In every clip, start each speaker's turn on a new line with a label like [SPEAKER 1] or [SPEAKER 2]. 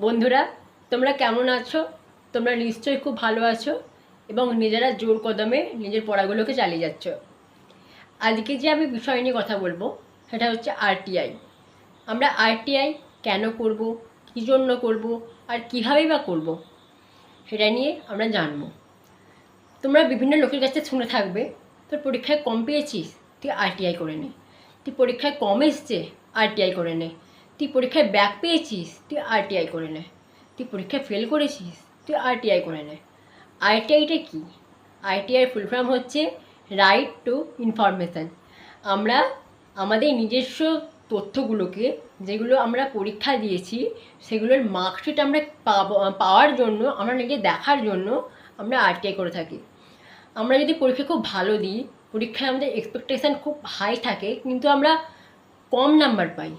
[SPEAKER 1] বন্ধুরা, তোমরা কেমন আছো? তোমরা নিশ্চয়ই খুব ভালো আছো এবং নিজেরা জোর কদমে নিজের পড়াগুলোকে চালিয়ে যাচ্ছ। আজকে যে আমি বিষয় নিয়ে কথা বলব, সেটা হচ্ছে আরটিআই আমরা আরটিআই কেন করব, কী জন্য করব, আর কীভাবেই বা করব, সেটা নিয়ে আমরা জানব। তোমরা বিভিন্ন লোকের কাছে শুনে থাকবে, তোর পরীক্ষায় কম পেয়েছিস? তুই আরটিআই করে নে। তুই পরীক্ষায় কম এসছে আরটিআই করে নে। তুই পরীক্ষায় ব্যাক পেয়েছিস, তুই আরটিআই করে নে। তুই পরীক্ষায় ফেল করেছিস, তুই আরটিআই করে নে। আরটিআইটা কী? আইটিআই ফুল ফর্ম হচ্ছে রাইট টু ইনফরমেশান আমরা আমাদের নিজস্ব তথ্যগুলোকে, যেগুলো আমরা পরীক্ষা দিয়েছি, সেগুলোর মার্কশিট আমরা পাওয়ার জন্য, আমরা নিজে দেখার জন্য আমরা আরটিআই করে থাকি। আমরা যদি পরীক্ষা খুব ভালো দিই, পরীক্ষায় আমাদের এক্সপেকটেশান খুব হাই থাকে, কিন্তু আমরা কম নাম্বার পাই।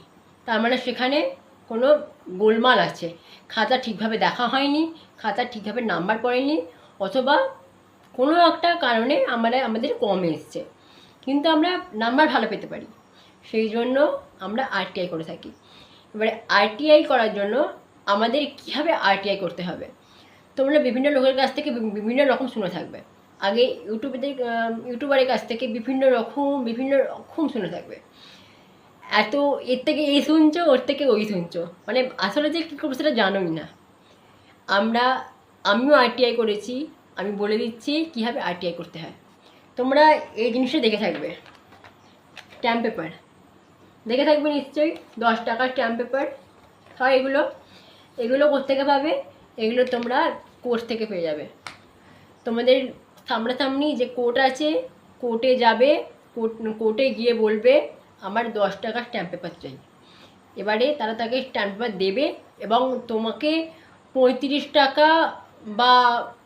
[SPEAKER 1] তার মানে সেখানে কোনো গোলমাল আছে। খাতা ঠিকভাবে দেখা হয়নি, খাতা ঠিকভাবে নাম্বার পড়েনি, অথবা কোনো একটা কারণে আমরা, আমাদের কম এসছে। কিন্তু আমরা নাম্বার ভালো পেতে পারি। সেই জন্য আমরা আরটিআই করে থাকি। এবারে আরটিআই করার জন্য আমাদের কীভাবে আরটিআই করতে হবে? তোমরা বিভিন্ন লোকের কাছ থেকে বিভিন্ন রকম শুনে থাকবে। আগে ইউটিউবেদের ইউটিউবারের কাছ থেকে বিভিন্ন রকম বিভিন্ন রকম শুনে থাকবে। এত এর থেকে এই শুনছো, ওর থেকে ওই শুনছো। মানে আসলে যে কী করব সেটা জানোই না। আমরা, আমিও আরটিআই করেছি, আমি বলে দিচ্ছি কীভাবে আরটিআই করতে হয়। তোমরা এই জিনিসটা দেখে থাকবে। স্ট্যাম্প পেপার দেখে থাকবে নিশ্চয়ই, দশ টাকার স্ট্যাম্প পেপার হয় এগুলো। এগুলো কোথেকে পাবে? এগুলো তোমরা কোর্ট থেকে পেয়ে যাবে। তোমাদের সামনাসামনি যে কোর্ট আছে কোর্টে যাবে কোর্ট কোর্টে গিয়ে বলবে আমার দশ টাকার স্ট্যাম্প পেপার চাই। এবারে তারা তাকে স্ট্যাম্প পেপার দেবে এবং তোমাকে পঁয়ত্রিশ টাকা বা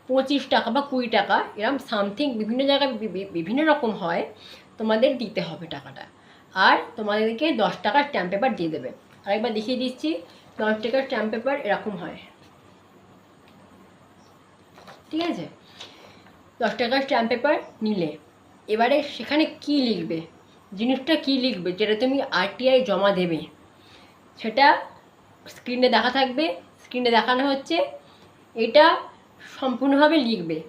[SPEAKER 1] পঁচিশ টাকা বা কুড়ি টাকা এরকম সামথিং বিভিন্ন জায়গায় বিভিন্ন রকম হয়, তোমাদের দিতে হবে টাকাটা। আর তোমাদেরকে দশ টাকার স্ট্যাম্প পেপার দিয়ে দেবে। আরেকবার দেখিয়ে দিচ্ছি, দশ টাকার স্ট্যাম্প পেপার এরকম হয়। ঠিক আছে? দশ টাকার স্ট্যাম্প পেপার নিলে। এবারে সেখানে কি লিখবে? জিনিসটা কি লিখবে? যেটা তুমি আরটিআই জমা দেবে। সেটা স্ক্রিনে দেখা থাকবে। স্ক্রিনে দেখানো হচ্ছে। এটা সম্পূর্ণভাবে লিখবে।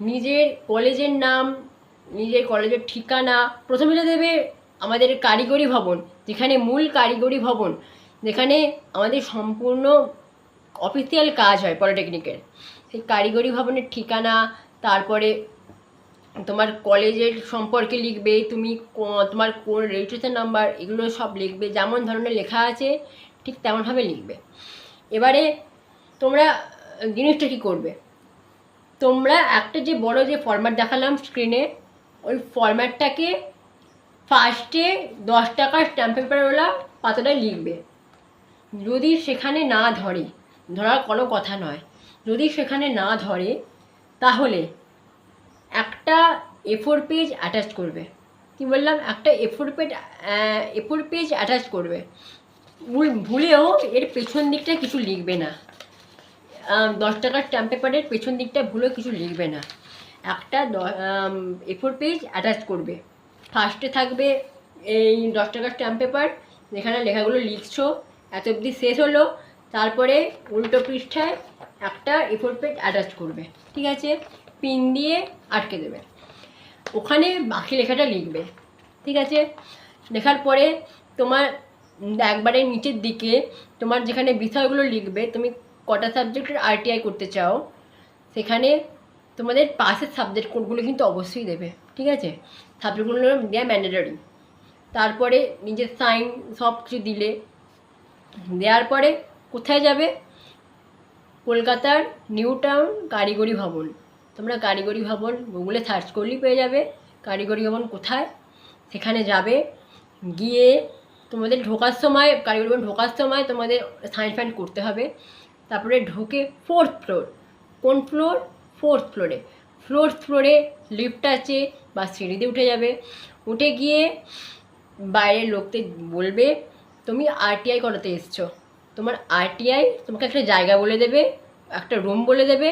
[SPEAKER 1] নিজের কলেজের নাম, নিজের কলেজের ঠিকানা, প্রথমে দেবে আমাদের কারিগরি ভবন, যেখানে মূল কারিগরি ভবন, যেখানে আমাদের সম্পূর্ণ অফিসিয়াল কাজ হয় পলিটেকনিকের সেই কারিগরি ভবনের ঠিকানা, তারপরে তোমার কলেজের সম্পর্কে লিখবে, তুমি তোমার কোন রেজিস্ট্রেশন নাম্বার, এগুলো সব লিখবে, যেমন ধরনের লেখা আছে, ঠিক তেমনভাবে লিখবে। এবারে তোমরা, জিনিসটা কী করবে? তোমরা একটা যে বড় যে ফরম্যাট দেখালাম স্ক্রিনে ওই ফরম্যাটটাকে ফার্স্টে দশ টাকার স্ট্যাম্প পেপারওয়ালা পাতাটায় লিখবে। যদি সেখানে না ধরে, ধরার কোনো কথা নয়, যদি সেখানে না ধরে, তাহলে একটা এফোর পেজ অ্যাটাচ করবে। কি বললাম? একটা A A four page A four page attach করবে। ভুল, ভুলেও এর পেছন দিকটা কিছু লিখবে না। দশ টাকার স্ট্যাম্প পেপারের পেছন দিকটা ভুলেও কিছু লিখবে না। একটা এফোর পেজ অ্যাটাচ করবে। ফার্স্টে থাকবে এই দশ টাকার স্ট্যাম্প পেপার যেখানে লেখাগুলো লিখছো। এত অবধি শেষ হলো। তারপরে উল্টো পৃষ্ঠায় একটা এফোর পেজ অ্যাটাচ করবে। ঠিক আছে? পিন দিয়ে আটকে দেবে। ওখানে বাকি লেখাটা লিখবে, ঠিক আছে? লেখার পরে তোমার একবারে নিচের দিকে তোমার যেখানে বিষয়গুলো লিখবে, তুমি কটা সাবজেক্টের আরটিআই করতে চাও, সেখানে তোমাদের পাশের সাবজেক্ট কোডগুলো কিন্তু অবশ্যই দেবে, ঠিক আছে? সাবজেক্টগুলো দেওয়া ম্যান্ডেটরি তারপরে নিজের সাইন সব কিছু দিলে, দেওয়ার পরে কোথায় যাবে? কলকাতার নিউ টাউন কারিগরি ভবন। তোমরা কারিগরি ভবন গুগলে সার্চ করলেই পেয়ে যাবে, কারিগরি ভবন কোথায়? সেখানে যাবে, গিয়ে তোমাদের ঢোকার সময়, কারিগরি ভবন ঢোকার সময় তোমাদের সাইন ফাইন করতে হবে। তারপরে ঢোকে ফোর্থ ফ্লোর কোন ফ্লোর ফোর্থ ফ্লোরে ফোর্থ ফ্লোরে লিফট আছে বা সিঁড়িতে উঠে যাবে। উঠে গিয়ে বাইরের লোকদের বলবে, তুমি আরটিআই করাতে এসছো। তোমার আরটিআই তোমাকে একটা জায়গা বলে দেবে, একটা রুম বলে দেবে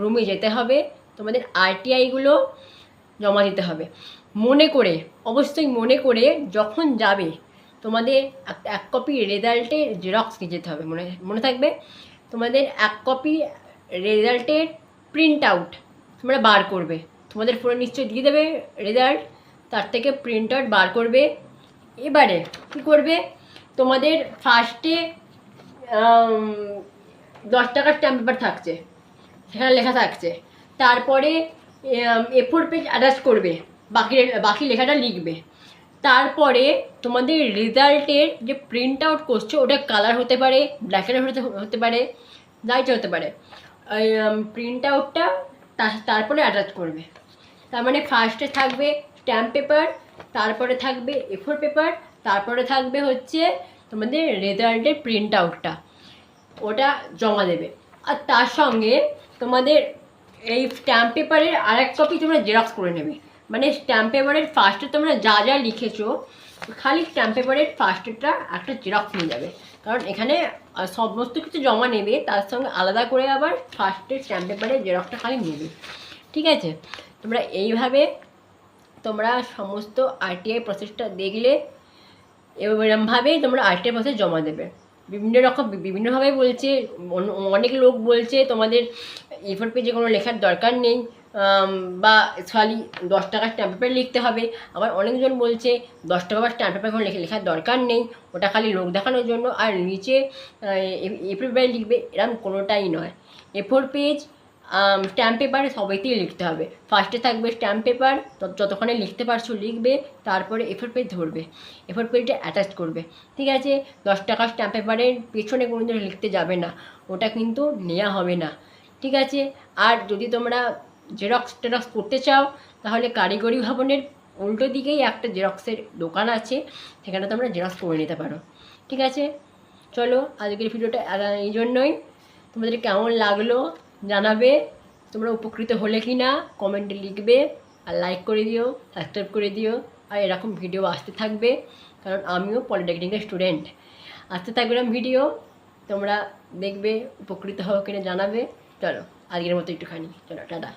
[SPEAKER 1] রুমে যেতে হবে। তোমাদের আরটিআইগুলো জমা দিতে হবে। মনে করে, অবশ্যই মনে করে যখন যাবে, তোমাদের এক- কপি রেজাল্টের জেরক্স নিয়ে যেতে হবে। মনে মনে থাকবে? তোমাদের এক কপি রেজাল্টের প্রিন্ট আউট তোমরা বার করবে। তোমাদের ফোনে নিশ্চয়ই দিয়ে দেবে রেজাল্ট তার থেকে প্রিন্ট আউট বার করবে। এবারে কী করবে? তোমাদের ফার্স্টে দশ টাকার স্ট্যাম্প পেপার থাকছে। সেখানে লেখা থাকছে তারপরে এ ফোর পেজ অ্যাটাচ করবে বাকি বাকি লেখাটা লিখবে। তারপরে তোমাদের রেজাল্টের যে প্রিন্ট আউট করছ, ওটা কালার হতে পারে ব্ল্যাক অ্যান্ড হতে হতে পারে লাইট হতে পারে। প্রিন্ট আউটটা তারপরে অ্যাটাচ করবে। তার মানে ফার্স্টে থাকবে স্ট্যাম্প পেপার তারপরে থাকবে এ ফোর পেপার তারপরে থাকবে হচ্ছে তোমাদের রেজাল্টের প্রিন্ট আউটটা ওটা জমা দেবে। আর তার সঙ্গে তোমাদের এই স্ট্যাম্প পেপারের আর এক কপি তোমরা জেরক্স করে নেবে। মানে স্ট্যাম্প পেপারের ফার্স্টে তোমরা যা যা লিখেছো, খালি স্ট্যাম্প পেপারের ফার্স্টেরটা একটা জেরক্স নিয়ে যাবে। কারণ এখানে সমস্ত কিছু জমা নেবে, তার সঙ্গে আলাদা করে আবার ফার্স্টের স্ট্যাম্প পেপারের জেরক্সটা খালি নেবে। ঠিক আছে? তোমরা এইভাবে তোমরা সমস্ত আরটিআই প্রসেসটা দেখলে এরমভাবেই তোমরা আরটিআই প্রসেস জমা দেবে। বিভিন্ন রকম বিভিন্নভাবে বলছে অনেক লোক বলছে তোমাদের এফোর পেজে কোনো লেখার দরকার নেই বা খালি দশ টাকার স্ট্যাম্প পেপার লিখতে হবে। আবার অনেকজন বলছে দশ টাকা বা স্ট্যাম্প পেপার কোনো লেখা, লেখার দরকার নেই, ওটা খালি লোক দেখানোর জন্য। আর নিচে এফোর পেপারে লিখবে এরকম কোনোটাই নয়। A four page stamp paper সবাইতেই লিখতে হবে। ফার্স্টে থাকবে স্ট্যাম্প পেপার যতক্ষণে লিখতে পারছ লিখবে, তারপরে এফোর পেজ ধরবে। এফোর পেজটা অ্যাটাচ করবে। ঠিক আছে? দশ টাকা স্ট্যাম্প পেপারের পেছনে কোনো দিন লিখতে যাবে না। ওটা কিন্তু নেওয়া হবে না। ঠিক আছে? আর যদি তোমরা জেরক্স টেরক্স করতে চাও, তাহলে কারিগরি ভবনের উল্টো দিকেই একটা জেরক্সের দোকান আছে। সেখানে তোমরা জেরক্স করে নিতে পারো। ঠিক আছে? চলো, আজকের ভিডিওটা এই জন্যই। তোমাদের কেমন লাগল? জানাবে, তোমরা উপকৃত হলে কি না কমেন্টে লিখবে, আর লাইক করে দিও সাবস্ক্রাইব করে দিও, আর এরকম ভিডিও আসতে থাকবে, কারণ আমিও পলিটেকনিকের স্টুডেন্ট আসতে থাকবে এরকম ভিডিও তোমরা দেখবে, উপকৃত হও কিনা, জানাবে, চলো, আজকের মতো একটুখানি, চলো, টাটা।